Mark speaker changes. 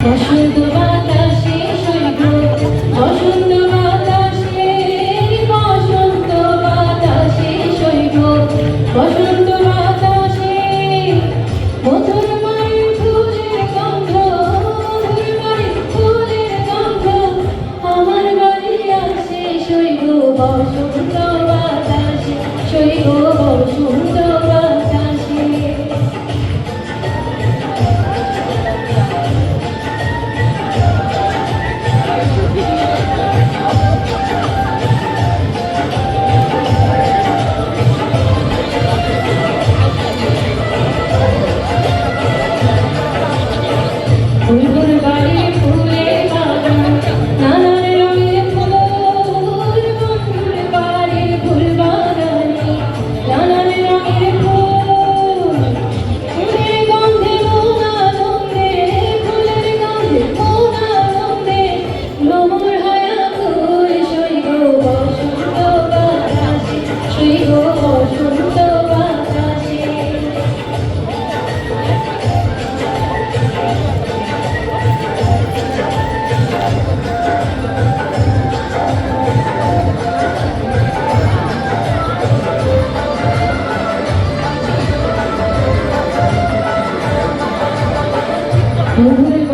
Speaker 1: বসন্ত বাতাসে সৈব বসন্ত বাতাসে বসন্ত বসন্ত বাতাসে মধুর মায়ের ফুলের গন্ধ, মধুর মায়ের আমার বাড়ি আসে সৈব বসন্ত বাতাসে সৈব বসন্ত বন্ধুদের